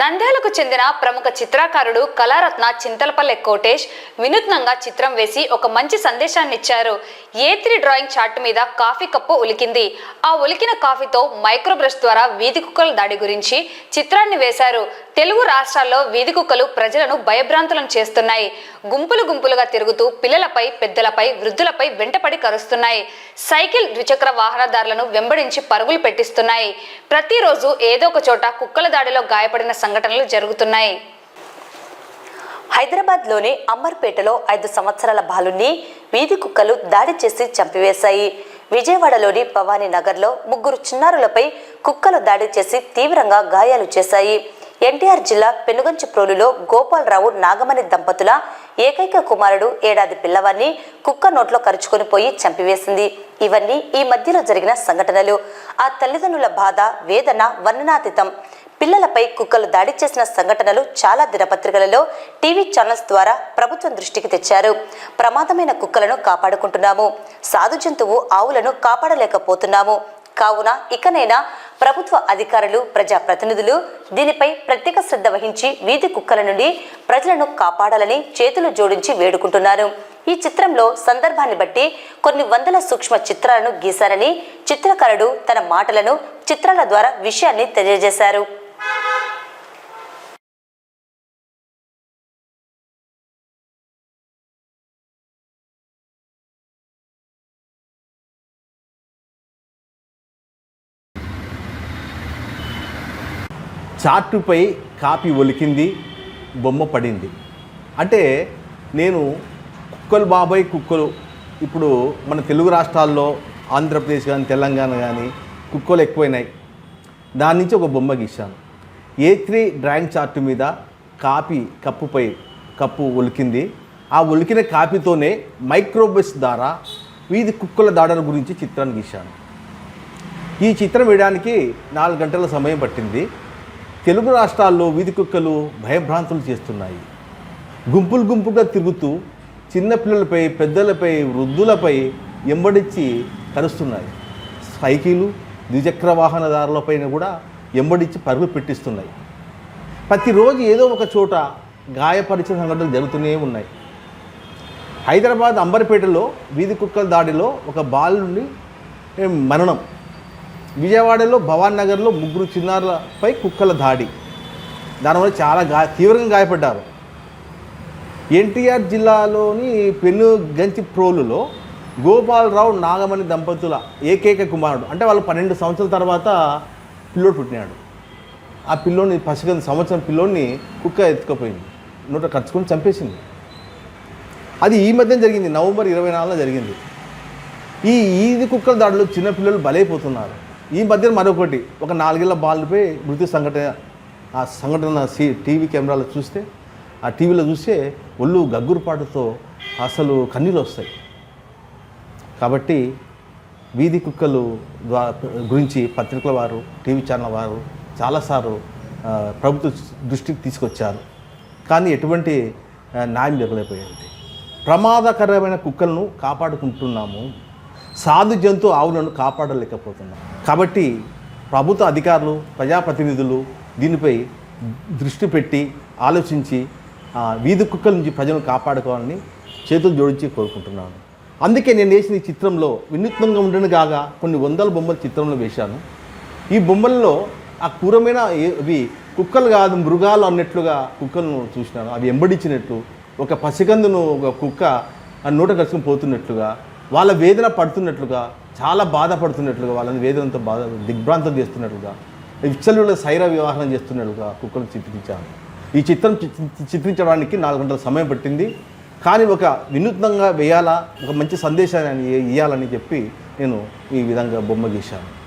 నంద్యాలకు చెందిన ప్రముఖ చిత్రకారుడు కళారత్న చింతలపల్లె కోటేష్ వినూత్నంగా చిత్రం వేసి ఒక మంచి సందేశాన్ని ఇచ్చారు ఏ త్రీ డ్రాయింగ్ చార్ట్ మీద కాఫీ కప్పు ఉలికింది. ఆ ఉలికిన కాఫీతో మైక్రో బ్రష్ ద్వారా వీధి కుక్కల దాడి గురించి చిత్రాన్ని వేశారు. తెలుగు రాష్ట్రాల్లో వీధి కుక్కలు ప్రజలను భయభ్రాంతులను చేస్తున్నాయి. గుంపులు గుంపులుగా తిరుగుతూ పిల్లలపై పెద్దలపై వృద్ధులపై వెంటపడి కరుస్తున్నాయి. సైకిల్ ద్విచక్ర వాహనదారులను వెంబడించి పరుగులు పెట్టిస్తున్నాయి. ప్రతిరోజు ఏదో ఒక చోట కుక్కల దాడిలో గాయపడిన సంఘటనలు జరుగుతున్నాయి. హైదరాబాద్లోని అమర్పేటలో ఐదు సంవత్సరాల బాలుని వీధి కుక్కలు దాడి చేసి చంపివేశాయి. విజయవాడలోని భవానీ నగర్లో ముగ్గురు చిన్నారులపై కుక్కలు దాడి చేసి తీవ్రంగా గాయాలు చేశాయి. ఎన్టీఆర్ జిల్లా పెనుగంచిప్రోలులో గోపాలరావు నాగమణి దంపతుల ఏకైక కుమారుడు ఏడాది పిల్లవాన్ని కుక్క నోట్లో కరుచుకొని పోయి చంపివేసింది. ఇవన్నీ ఈ మధ్యలో జరిగిన సంఘటనలు. ఆ తల్లిదండ్రుల బాధ వేదన వర్ణనాతీతం పిల్లలపై కుక్కలు దాడి చేసిన సంఘటనలు చాలా దినపత్రికలలో టీవీ ఛానల్స్ ద్వారా ప్రభుత్వం దృష్టికి తెచ్చారు. ప్రమాదమైన కుక్కలను కాపాడుకుంటున్నాము. సాధు జంతువు ఆవులను కాపాడలేకపోతున్నాము. కావున ఇకనైనా ప్రభుత్వ అధికారులు ప్రజాప్రతినిధులు దీనిపై ప్రత్యేక శ్రద్ధ వహించి వీధి కుక్కల నుండి ప్రజలను కాపాడాలని చేతులు జోడించి వేడుకుంటున్నారు. ఈ చిత్రంలో సందర్భాన్ని బట్టి కొన్ని వందల సూక్ష్మ చిత్రాలను గీశారని చిత్రకారుడు తన మాటలను చిత్రాల ద్వారా విషయాన్ని తెలియజేశారు. చార్టుపై కాపీ ఒలికింది బొమ్మ పడింది. అంటే నేను కుక్కలు బాబాయ్ కుక్కలు ఇప్పుడు మన తెలుగు రాష్ట్రాల్లో ఆంధ్రప్రదేశ్ కానీ తెలంగాణ కానీ కుక్కలు ఎక్కువైనాయి. దాని నుంచి ఒక బొమ్మ గీశాను. ఏ త్రీ డ్రాయింగ్ చార్ట్ మీద కాపీ కప్పుపై కప్పు ఒలికింది. ఆ ఒలికిన కాపీతోనే మైక్రోబస్ ద్వారా వీధి కుక్కల దాడుల గురించి చిత్రాన్ని గీశాను. ఈ చిత్రం వేయడానికి నాలుగు గంటల సమయం పట్టింది. తెలుగు రాష్ట్రాల్లో వీధి కుక్కలు భయభ్రాంతులు చేస్తున్నాయి. గుంపులు గుంపుగా తిరుగుతూ చిన్నపిల్లలపై పెద్దలపై వృద్ధులపై ఎంబడిచ్చి కరుస్తున్నాయి సైకిలు ద్విచక్ర వాహనదారులపైన కూడా ఎంబడిచ్చి పరుగులు పెట్టిస్తున్నాయి. ప్రతిరోజు ఏదో ఒక చోట గాయపరిచిన సంఘటనలు జరుగుతూనే ఉన్నాయి. హైదరాబాద్ అంబర్పేటలో వీధి కుక్కల దాడిలో ఒక బాలుని మరణం. విజయవాడలో భవాన్ నగర్లో ముగ్గురు చిన్నారులపై కుక్కల దాడి. దానివల్ల చాలా గా తీవ్రంగా గాయపడ్డారు. ఎన్టీఆర్ జిల్లాలోని పెన్ను గంచి ప్రోలులో గోపాలరావు నాగమణి దంపతుల ఏకైక కుమారుడు. అంటే వాళ్ళు పన్నెండు సంవత్సరాల తర్వాత పిల్లోడు పుట్టినాడు. ఆ పిల్లోని పసిగంది సంవత్సరం పిల్లోని కుక్క ఎత్తుకుపోయింది. నూట ఖర్చుకొని చంపేసింది. అది ఈ మధ్యన జరిగింది. నవంబర్ ఇరవై నాలుగులో జరిగింది. ఈ ఈది కుక్కల దాడిలో చిన్నపిల్లలు బలైపోతున్నారు. ఈ మధ్యన మరొకటి ఒక నాలుగేళ్ళ బాలుపై మృతి సంఘటన ఆ సంఘటన సీ టీవీ కెమెరాలో చూస్తే ఆ టీవీలో చూస్తే ఒళ్ళు గగ్గురుపాటుతో అసలు కన్నీళ్ళు వస్తాయి. కాబట్టి వీధి కుక్కలు ద్వారా గురించి పత్రికల వారు టీవీ ఛానల్ వారు చాలాసార్లు ప్రభుత్వ దృష్టికి తీసుకొచ్చారు. కానీ ఎటువంటి న్యాయం జరగలేకపోయింది. ప్రమాదకరమైన కుక్కలను కాపాడుకుంటున్నాము. సాధు జంతు ఆవులను కాపాడలేకపోతున్నాం. కాబట్టి ప్రభుత్వ అధికారులు ప్రజాప్రతినిధులు దీనిపై దృష్టి పెట్టి ఆలోచించి ఆ, వీధి కుక్కల నుంచి ప్రజలను కాపాడుకోవాలని చేతులు జోడించి కోరుకుంటున్నాను. అందుకే నేను వేసిన ఈ చిత్రంలో వినూత్నంగా ఉండను కాగా కొన్ని వందల బొమ్మల చిత్రంలో వేశాను. ఈ బొమ్మల్లో ఆ క్రూరమైన అవి ఇవి కుక్కలు కాదు మృగాలు అన్నట్లుగా కుక్కలను చూసినాను. అవి ఎంబడించినట్లు ఒక పసికందును ఒక కుక్క ఆ నోట కలుసుకుని పోతున్నట్లుగా వాళ్ళ వేదన పడుతున్నట్లుగా చాలా బాధపడుతున్నట్లుగా వాళ్ళని వేదనతో బాధ దిగ్భ్రాంతం చేస్తున్నట్లుగా విచ్చలుల శైర వివాహం చేస్తున్నట్లుగా కుక్కను చిత్రించాను ఈ చిత్రం చి- చిత్రించడానికి నాలుగు గంటల సమయం పట్టింది. కానీ ఒక వినూత్నంగా వేయాలా ఒక మంచి సందేశాన్ని ఇవ్వాలని చెప్పి నేను ఈ విధంగా బొమ్మ గీశాను.